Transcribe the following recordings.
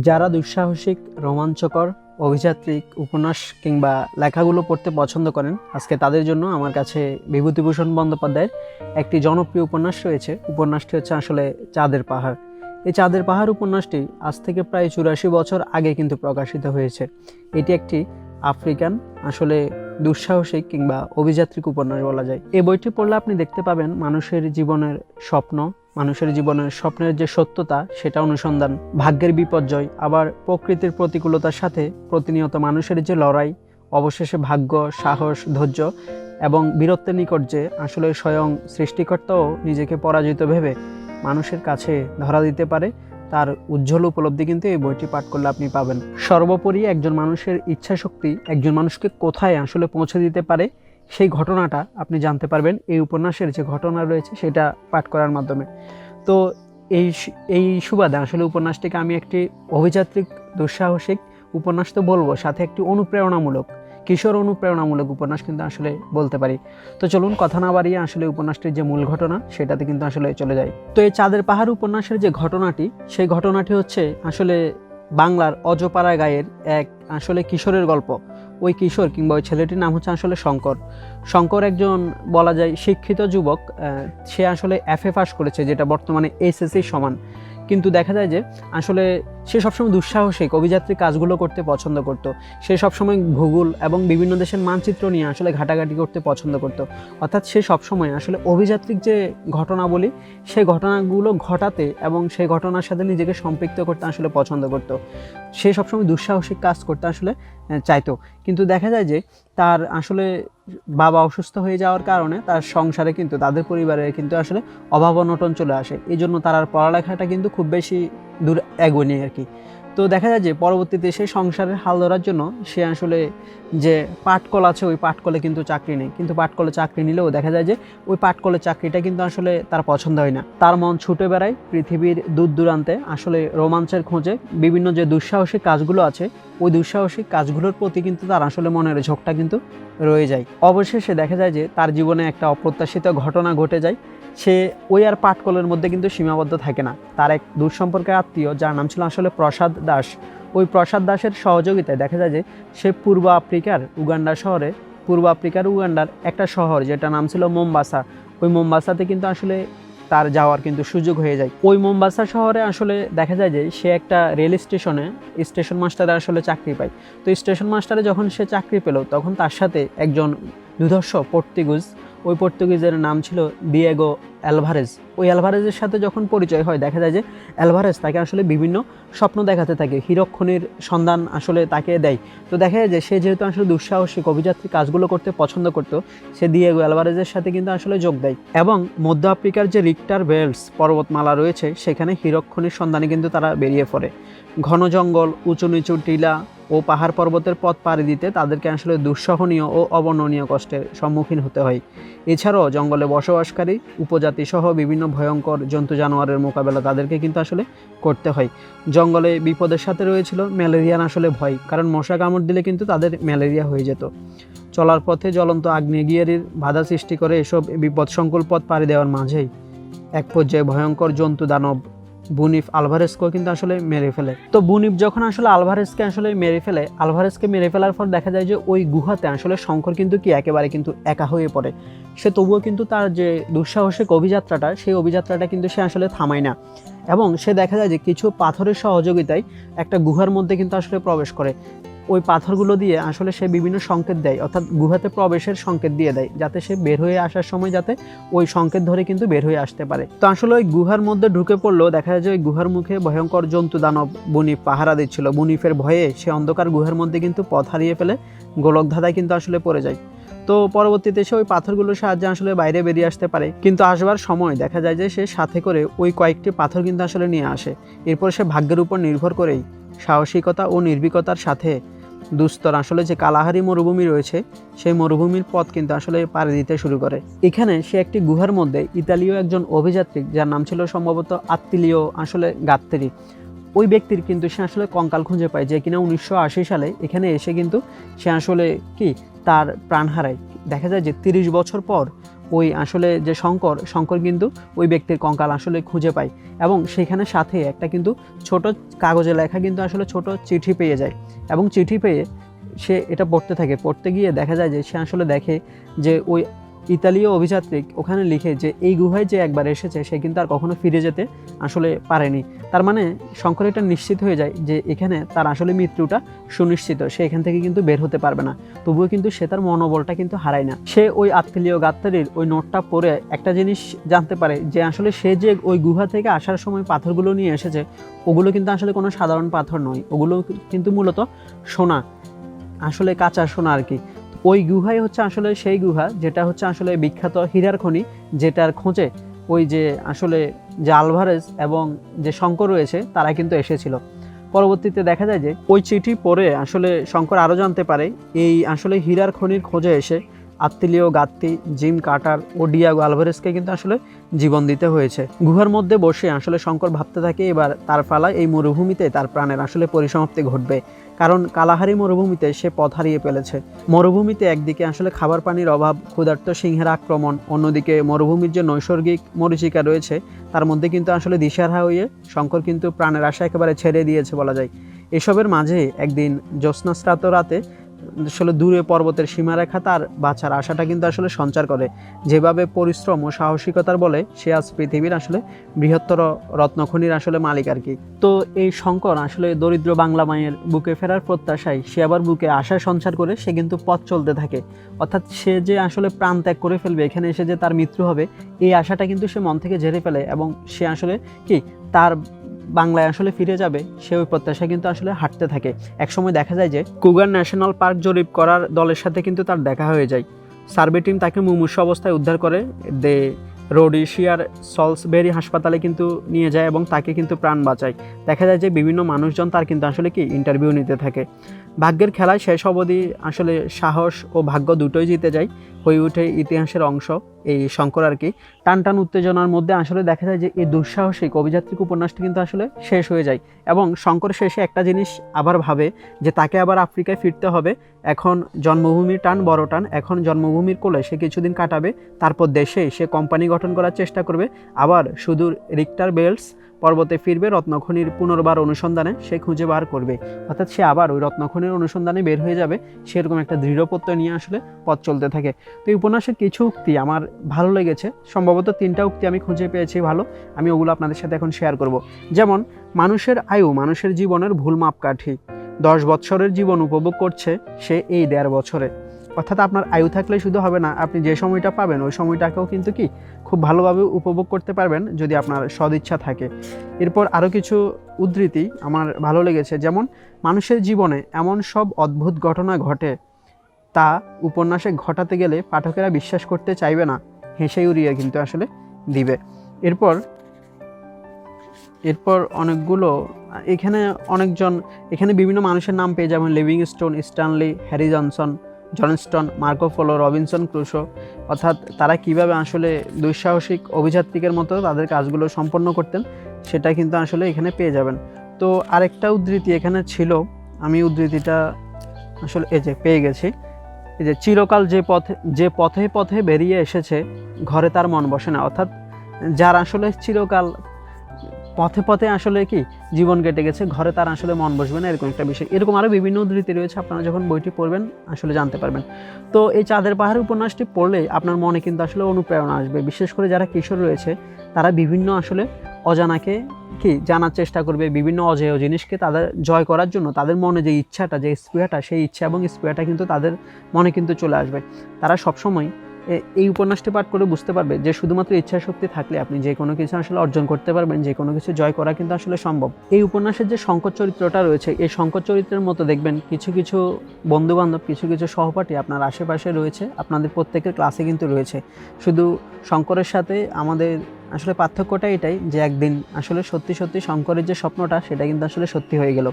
যারা দুঃসাহসিক, রোমাঞ্চকর, অভিযাত্রিক উপন্যাস কিংবা লেখাগুলো পড়তে পছন্দ করেন, আজকে তাদের জন্য আমার কাছে বিভূতিভূষণ বন্দ্যোপাধ্যায়ের একটি জনপ্রিয় উপন্যাস রয়েছে। উপন্যাসটি হচ্ছে আসলে চাঁদের পাহাড়। এই চাঁদের পাহাড় উপন্যাসটি আজ থেকে প্রায় চুরাশি বছর আগে কিন্তু প্রকাশিত হয়েছে। এটি একটি আফ্রিকান, আসলে দুঃসাহসিক কিংবা অভিযাত্রিক উপন্যাস বলা যায়। এই বইটি পড়লে আপনি দেখতে পাবেন মানুষের জীবনের স্বপ্ন মানুষের জীবনের স্বপ্নের যে সত্যতা, সেটা অনুসন্ধান, ভাগ্যের বিপর্যয়, আবার প্রকৃতির প্রতিকূলতার সাথে প্রতিনিয়ত মানুষের যে লড়াই, অবশেষে ভাগ্য, সাহস, ধৈর্য এবং বীরত্বের নিকট যে আসলে স্বয়ং সৃষ্টিকর্তাও নিজেকে পরাজিত ভেবে মানুষের কাছে ধরা দিতে পারে, তার উজ্জ্বল উপলব্ধি কিন্তু এই বইটি পাঠ করলে আপনি পাবেন। সর্বোপরি একজন মানুষের ইচ্ছা শক্তি একজন মানুষকে কোথায় আসলে পৌঁছে দিতে পারে সেই ঘটনাটা আপনি জানতে পারবেন। এই উপন্যাসের যে ঘটনা রয়েছে সেটা পাঠ করার মাধ্যমে। তো এই এই সুবাদে আসলে উপন্যাসটিকে আমি একটি অভিযাত্রিক, দুঃসাহসিক উপন্যাস তো বলব, সাথে একটি অনুপ্রেরণামূলক, কিশোর অনুপ্রেরণামূলক উপন্যাস কিন্তু আসলে বলতে পারি। তো চলুন কথা না বাড়িয়ে আসলে উপন্যাসটির যে মূল ঘটনা, সেটাতে কিন্তু আসলে চলে যায় তো এই চাঁদের পাহাড় উপন্যাসের যে ঘটনাটি, সেই ঘটনাটি হচ্ছে আসলে বাংলার অজপাড়া গায়ের এক আসলে কিশোরের গল্প। ওই কিশোর কিংবা ওই ছেলেটির নাম হচ্ছে আসলে শঙ্কর। শঙ্কর একজন বলা যায় শিক্ষিত যুবক সে আসলে এফএ পাস করেছে, যেটা বর্তমানে এসএসসি সমান। কিন্তু দেখা যায় যে আসলে সে সবসময় দুঃসাহসিক অভিযাত্রী কাজগুলো করতে পছন্দ করত। সে সবসময় ভূগোল এবং বিভিন্ন দেশের মানচিত্র নিয়ে আসলে ঘাটাঘাটি করতে পছন্দ করত। অর্থাৎ সে সবসময় আসলে অভিযাত্রিক যে ঘটনাবলী সেই ঘটনাগুলো ঘটাতে এবং সেই ঘটনার সাথে নিজেকে সম্পৃক্ত করতে আসলে পছন্দ করত। সে সবসময় দুঃসাহসিক কাজ করতে আসলে চাইতো। কিন্তু দেখা যায় যে তার আসলে বাবা অসুস্থ হয়ে যাওয়ার কারণে তার সংসারে কিন্তু, তাদের পরিবারে কিন্তু আসলে অভাব অনটন চলে আসে। এই জন্য তার আর পড়ালেখাটা কিন্তু খুব বেশি দূর এগোয়নি আর কি। তো দেখা যায় যে পরবর্তীতে সে সংসারের হাল ধরার জন্য সে আসলে যে পাটকল আছে, ওই পাটকলে কিন্তু চাকরি নেই। কিন্তু পাটকলে চাকরি নিলেও দেখা যায় যে ওই পাটকলের চাকরিটা কিন্তু আসলে তার পছন্দ হয় না। তার মন ছুটে বেড়ায় পৃথিবীর দূর দূরান্তে আসলে রোমাঞ্চের খোঁজে বিভিন্ন যে দুঃসাহসিক কাজগুলো আছে, ওই দুঃসাহসিক কাজগুলোর প্রতি কিন্তু তার আসলে মনের ঝোঁকটা কিন্তু রয়ে যায়। অবশেষে দেখা যায় যে তার জীবনে একটা অপ্রত্যাশিত ঘটনা ঘটে যায়। সে ওই আর পাটকলের মধ্যে কিন্তু সীমাবদ্ধ থাকে না। তার এক দূর সম্পর্কের আত্মীয়, যার নাম ছিল আসলে প্রসাদ দাস। ওই প্রসাদ দাসের সহযোগিতায় দেখা যায় যে সে পূর্ব আফ্রিকার উগান্ডা শহরে, পূর্ব আফ্রিকার উগান্ডার একটা শহর যেটা নাম ছিল মোমবাসা। ওই মোমবাসাতে কিন্তু আসলে তার যাওয়ার কিন্তু সুযোগ হয়ে যায়। ওই মোমবাসা শহরে আসলে দেখা যায় যে সে একটা রেল স্টেশনে, স্টেশন মাস্টারে আসলে চাকরি পায়। তো স্টেশন মাস্টারে যখন সে চাকরি পেল, তখন তার সাথে একজন দুধর্ষ পর্তুগুজ, ওই পর্তুগিজের নাম ছিল দিয়েগো অ্যালভারেজ। ওই অ্যালভারেজের সাথে যখন পরিচয় হয়, দেখা যায় যে অ্যালভারেজ তাকে আসলে বিভিন্ন স্বপ্ন দেখাতে থাকে হীরক্ষণের সন্ধান আসলে তাকে দেয়। তো দেখা যায় যে সে যেহেতু আসলে দুঃসাহসিক অভিযাত্রী কাজগুলো করতে পছন্দ করতো, সে দিয়েগো অ্যালভারেজের সাথে কিন্তু আসলে যোগ দেয়। এবং মধ্য আফ্রিকার যে রিক্টার বেল্টস পর্বতমালা রয়েছে, সেখানে হীরক্ষণের সন্ধানে কিন্তু তারা বেরিয়ে পড়ে। ঘন জঙ্গল, উঁচু নিচু টিলা ও পাহাড় পর্বতের পথ পাড়ি দিতে তাদেরকে আসলে দুঃসহনীয় ও অবর্ণনীয় কষ্টের সম্মুখীন হতে হয়। এছাড়াও জঙ্গলে বসবাসকারী, উপজাতি সহ বিভিন্ন ভয়ঙ্কর জন্তু জানোয়ারের মোকাবেলা তাদেরকে কিন্তু আসলে করতে হয়। জঙ্গলে বিপদের সাথে রয়েছিল ম্যালেরিয়ার আসলে ভয়, কারণ মশা কামড় দিলে কিন্তু তাদের ম্যালেরিয়া হয়ে যেত। চলার পথে জ্বলন্ত আগ্নেয়গিরির বাধা সৃষ্টি করে এসব বিপদসংকুল পথ পাড়ি দেওয়ার মাঝেই এক পর্যায়ে ভয়ঙ্কর জন্তু দানব বুনিফ আলভারেসকেও কিন্তু আসলে মেরে ফেলে। তো বুনিফ যখন আসলে আলভারেসকে আসলে মেরে ফেলে আলভারেসকে মেরে ফেলার পর দেখা যায় যে ওই গুহাতে আসলে শঙ্কর কিন্তু কি একেবারে কিন্তু একা হয়ে পড়ে। সে তবুও কিন্তু তার যে দুঃসাহসিক অভিযাত্রাটা, সেই অভিযাত্রাটা কিন্তু সে আসলে থামায় না। এবং সে দেখা যায় যে কিছু পাথরের সহযোগিতায় একটা গুহার মধ্যে কিন্তু আসলে প্রবেশ করে। ওই পাথরগুলো দিয়ে আসলে সে বিভিন্ন সংকেত দেয়, অর্থাৎ গুহাতে প্রবেশের সংকেত দিয়ে দেয়, যাতে সে বের হয়ে আসার সময় যাতে ওই সংকেত ধরে কিন্তু বের হয়ে আসতে পারে। তো আসলে ওই গুহার মধ্যে ঢুকে পড়লেও দেখা যায় যে ওই গুহার মুখে ভয়ঙ্কর জন্তু দানব বুনিফ পাহারা দিচ্ছিল। বুনিফের ভয়ে সে অন্ধকার গুহার মধ্যে কিন্তু পথ হারিয়ে ফেলে, গোলক ধাঁধায় কিন্তু আসলে পড়ে যায়। তো পরবর্তীতে সে ওই পাথরগুলোর সাহায্যে আসলে বাইরে বেরিয়ে আসতে পারে। কিন্তু আসবার সময় দেখা যায় যে সে সাথে করে ওই কয়েকটি পাথর কিন্তু আসলে নিয়ে আসে। এরপর সে ভাগ্যের উপর নির্ভর করেই সাহসিকতা ও নির্ভীকতার সাথে। দুস্তর আসলে যে কালাহারি মরুভূমি রয়েছে, সেই মরুভূমির পথ কিন্তু আসলে পাড়ি দিতে শুরু করে। এখানে সে একটি গুহার মধ্যে ইতালীয় একজন অভিযাত্রিক যার নাম ছিল সম্ভবত আত্মিলীয় আসলে গাত্তেরি। ওই ব্যক্তির কিন্তু সে আসলে কঙ্কাল খুঁজে পায়, যে কিনা উনিশশো আশি সালে এখানে এসে কিন্তু সে আসলে কি? তার প্রাণ হারায়। দেখা যায় যে তিরিশ বছর পর ওই আসলে যে শঙ্কর শঙ্কর কিন্তু ওই ব্যক্তির কঙ্কাল আসলে খুঁজে পায় এবং সেখানে সাথে একটা কিন্তু ছোট কাগজে লেখা কিন্তু আসলে ছোট চিঠি পেয়ে যায় এবং চিঠি পেয়ে সে এটা পড়তে থাকে। পড়তে গিয়ে দেখা যায় যে সে আসলে দেখে যে ওই ইতালীয় অভিযাত্রিক ওখানে লিখে যে এই গুহায় যে একবার এসেছে, সে কিন্তু আর কখনো ফিরে যেতে আসলে পারেনি। তার মানে শঙ্কর এটা নিশ্চিত হয়ে যায় যে এখানে তার আসলে মৃত্যুটা সুনিশ্চিত। সে এখান থেকে কিন্তু বের হতে পারবে না। তবুও কিন্তু সে তার মনোবলটা কিন্তু হারায় না। সে ওই আত্মীয় গাত্তারির ওই নোটটা পড়ে একটা জিনিস জানতে পারে যে আসলে সে যে ওই গুহা থেকে আসার সময় পাথরগুলো নিয়ে এসেছে, ওগুলো কিন্তু আসলে কোনো সাধারণ পাথর নয়। ওগুলো কিন্তু মূলত সোনা। আসলে কাঁচা সোনা আর কি। ওই গুহাই হচ্ছে আসলে সেই গুহা, যেটা হচ্ছে আসলে বিখ্যাত হীরার খনি, যেটার খোঁজে ওই যে আসলে যে আলভারেজ এবং যে শঙ্কর রয়েছে, তারা কিন্তু এসেছিল। পরবর্তীতে দেখা যায় যে ওই চিঠি পড়ে আসলে শঙ্কর আরও জানতে পারে, এই আসলে হীরার খনির খোঁজে এসে আত্মিলীয় গাত্তি, জিম কাটার ও ডিয়াগো আলভারেজকে কিন্তু আসলে জীবন দিতে হয়েছে। গুহার মধ্যে বসে আসলে শঙ্কর ভাবতে থাকে, এবার তার ফালা এই মরুভূমিতে তার প্রাণের আসলে পরিসমাপ্তি ঘটবে। কারণ কালাহারি মরুভূমিতে সে পথ হারিয়ে ফেলেছে। মরুভূমিতে একদিকে আসলে খাবার পানির অভাব, ক্ষুধার্ত সিংহের আক্রমণ, অন্যদিকে মরুভূমির যে নৈসর্গিক মরিচিকা রয়েছে, তার মধ্যে কিন্তু আসলে দিশারা হয়ে শঙ্কর কিন্তু প্রাণের আশা একেবারে ছেড়ে দিয়েছে বলা যায়। এসবের মাঝে একদিন জ্যোৎস্নাস্রাত রাতে আসলে দূরে পর্বতের সীমারেখা তার বাঁচার আশাটা কিন্তু আসলে সঞ্চার করে। যেভাবে পরিশ্রম ও সাহসিকতার বলে সে আজ পৃথিবীর আসলে বৃহত্তর রত্নখনির আসলে মালিক আর কি। তো এই শঙ্কর আসলে দরিদ্র বাংলা মায়ের বুকে ফেরার প্রত্যাশায় সে আবার বুকে আশা সঞ্চার করে সে কিন্তু পথ চলতে থাকে। অর্থাৎ সে যে আসলে প্রাণ ত্যাগ করে ফেলবে, এখানে এসে যে তার মৃত্যু হবে, এই আশাটা কিন্তু সে মন থেকে ঝেড়ে ফেলে এবং সে আসলে কি তার বাংলায় আসলে ফিরে যাবে, সে ওই প্রত্যাশা কিন্তু আসলে হাঁটতে থাকে। একসময় দেখা যায় যে কুগার ন্যাশনাল পার্ক জরিপ করার দলের সাথে কিন্তু তার দেখা হয়ে যায়। সার্ভে টিম তাকে মুমূর্ষ অবস্থায় উদ্ধার করে, দে রোডিশিয়ার সলসবেরি হাসপাতালে কিন্তু নিয়ে যায় এবং তাকে কিন্তু প্রাণ বাঁচায়। দেখা যায় যে বিভিন্ন মানুষজন তার কিন্তু আসলে কি ইন্টারভিউ নিতে থাকে। ভাগ্যের খেলায় শেষ অবধি আসলে সাহস ও ভাগ্য দুটোই জিতে যায়। হয়ে ওঠে ইতিহাসের অংশ। এই শঙ্কর আর কি টান টান উত্তেজনার মধ্যে আসলে দেখা যায় যে এই দুঃসাহসিক অভিযাত্রিক উপন্যাসটি কিন্তু আসলে শেষ হয়ে যায় এবং শঙ্কর শেষে একটা জিনিস আবার ভাবে যে তাকে আবার আফ্রিকায় ফিরতে হবে। এখন জন্মভূমির টান বড় টান, এখন জন্মভূমির কোলে সে কিছুদিন কাটাবে, তারপর দেশে সে কোম্পানি গঠন করার চেষ্টা করবে, আবার সুদূর রিক্টার বেলস পর্বতে ফিরবে, রত্নখনির পুনর্বার অনুসন্ধানে সে খুঁজে বার করবে। অর্থাৎ সে আবার ওই রত্নখনির অনুসন্ধানে বের হয়ে যাবে, সেরকম একটা দৃঢ়পত্র নিয়ে আসলে পথ চলতে থাকে। তো এই উপন্যাসের কিছু উক্তি আমার ভালো লেগেছে। সম্ভবত তিনটা উক্তি আমি খুঁজে পেয়েছি ভালো, আমি ওগুলো আপনাদের সাথে এখন শেয়ার করব। যেমন, মানুষের আয়ু, মানুষের জীবনের ভুল মাপকাঠি। দশ বৎসরের জীবন উপভোগ করছে সে এই দেড় বছরে। অর্থাৎ আপনার আয়ু থাকলে শুধু হবে না, আপনি যে সময়টা পাবেন, ওই সময়টাকেও কিন্তু কি খুব ভালোভাবে উপভোগ করতে পারবেন যদি আপনার সদিচ্ছা থাকে। এরপর আরও কিছু উদ্ধৃতি আমার ভালো লেগেছে, যেমন মানুষের জীবনে এমন সব অদ্ভুত ঘটনা ঘটে তা উপন্যাসে ঘটাতে গেলে পাঠকেরা বিশ্বাস করতে চাইবে না হেসে উড়িয়ে কিন্তু আসলে দিবে। এরপর এরপর অনেকগুলো, এখানে অনেকজন, এখানে বিভিন্ন মানুষের নাম পেয়ে যাবেন Livingstone Stanley Harry Johnson Johnston Marco Polo Robinson Crusoe. অর্থাৎ তারা কীভাবে আসলে দুঃসাহসিক অভিযাত্রিকের মতো তাদের কাজগুলো সম্পন্ন করতেন, সেটা কিন্তু আসলে এখানে পেয়ে যাবেন। তো আরেকটা উদ্ধৃতি এখানে ছিল, আমি উদ্ধৃতিটা আসলে এই যে পেয়ে গেছি। এই যে চিরকাল যে পথে যে পথে পথে বেরিয়ে এসেছে, ঘরে তার মন বসে না। অর্থাৎ যার আসলে চিরকাল পথে পথে আসলে কি জীবন কেটে গেছে, ঘরে তার আসলে মন বসবে না, এরকম একটা বিষয়। এরকম আরও বিভিন্ন উদ্ধৃতি রয়েছে, আপনারা যখন বইটি পড়বেন আসলে জানতে পারবেন। তো এই চাঁদের পাহাড় উপন্যাসটি পড়লে আপনার মনে কিন্তু আসলে অনুপ্রেরণা আসবে। বিশেষ করে যারা কিশোর রয়েছে, তারা বিভিন্ন আসলে অজানাকে কি জানার চেষ্টা করবে, বিভিন্ন অজেয় জিনিসকে তাদের জয় করার জন্য, তাদের মনে যে ইচ্ছাটা, যে স্পৃহাটা, সেই ইচ্ছা এবং স্পৃহাটা কিন্তু তাদের মনে কিন্তু চলে আসবে। তারা সবসময় এই উপন্যাসটি পাঠ করে বুঝতে পারবে যে শুধুমাত্র ইচ্ছা শক্তি থাকলে আপনি যে কোনো কিছু আসলে অর্জন করতে পারবেন, যে কোনো কিছু জয় করা কিন্তু আসলে সম্ভব। এই উপন্যাসের যে শঙ্কর চরিত্রটা রয়েছে, এই শঙ্কর চরিত্রের মতো দেখবেন কিছু কিছু বন্ধু বান্ধব কিছু কিছু সহপাঠী আপনার আশেপাশে রয়েছে, আপনাদের প্রত্যেকের ক্লাসে কিন্তু রয়েছে। শুধু শঙ্করের সাথে আমাদের আসলে পার্থক্যটা এটাই যে একদিন আসলে সত্যি সত্যি শঙ্করের যে স্বপ্নটা, সেটা কিন্তু আসলে সত্যি হয়ে গেল।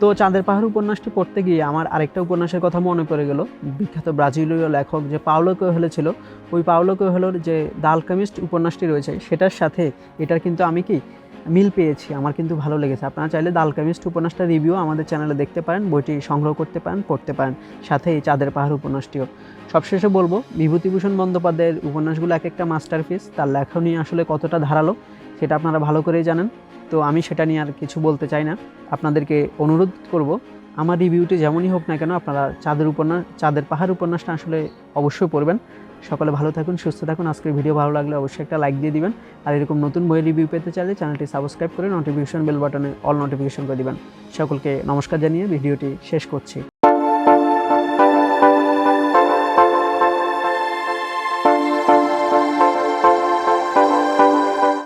তো চাঁদের পাহাড় উপন্যাসটি পড়তে গিয়ে আমার আরেকটা উপন্যাসের কথা মনে পড়ে গেল। বিখ্যাত ব্রাজিলীয় লেখক যে পাওলো কোহেলো ছিল, ওই পাওলো কোহেলোর যে দ্য আলকামিস্ট উপন্যাসটি রয়েছে, সেটার সাথে এটার কিন্তু আমি কি মিল পেয়েছি, আমার কিন্তু ভালো লেগেছে। আপনারা চাইলে দালকামিস্ট উপন্যাসটা রিভিউ আমাদের চ্যানেলে দেখতে পারেন, বইটি সংগ্রহ করতে পারেন, পড়তে পারেন, সাথে এই চাঁদের পাহাড় উপন্যাসটিও। সবশেষে বলব, বিভূতিভূষণ বন্দ্যোপাধ্যায়ের উপন্যাসগুলো এক একটা মাস্টারপিস, তার লেখনী আসলে কতটা ধারালো, সেটা আপনারা ভালো করেই জানেন। তো আমি সেটা নিয়ে আর কিছু বলতে চাই না। আপনাদেরকে অনুরোধ করব, আমার রিভিউটি যেমনই হোক না কেন, আপনারা চাঁদের উপন্যাস, চাঁদের পাহাড় উপন্যাসটা আসলে অবশ্যই পড়বেন। সকলে ভালো থাকুন, সুস্থ থাকুন। আজকের ভিডিও ভালো লাগলে অবশ্যই একটা লাইক দিয়ে দিবেন। আর এরকম নতুন বইয়ের রিভিউ পেতে চাইলে চ্যানেলটি সাবস্ক্রাইব করে নোটিফিকেশন বেল বাটনে অল নোটিফিকেশন করে দিবেন। সকলকে নমস্কার জানিয়ে ভিডিওটি শেষ করছি।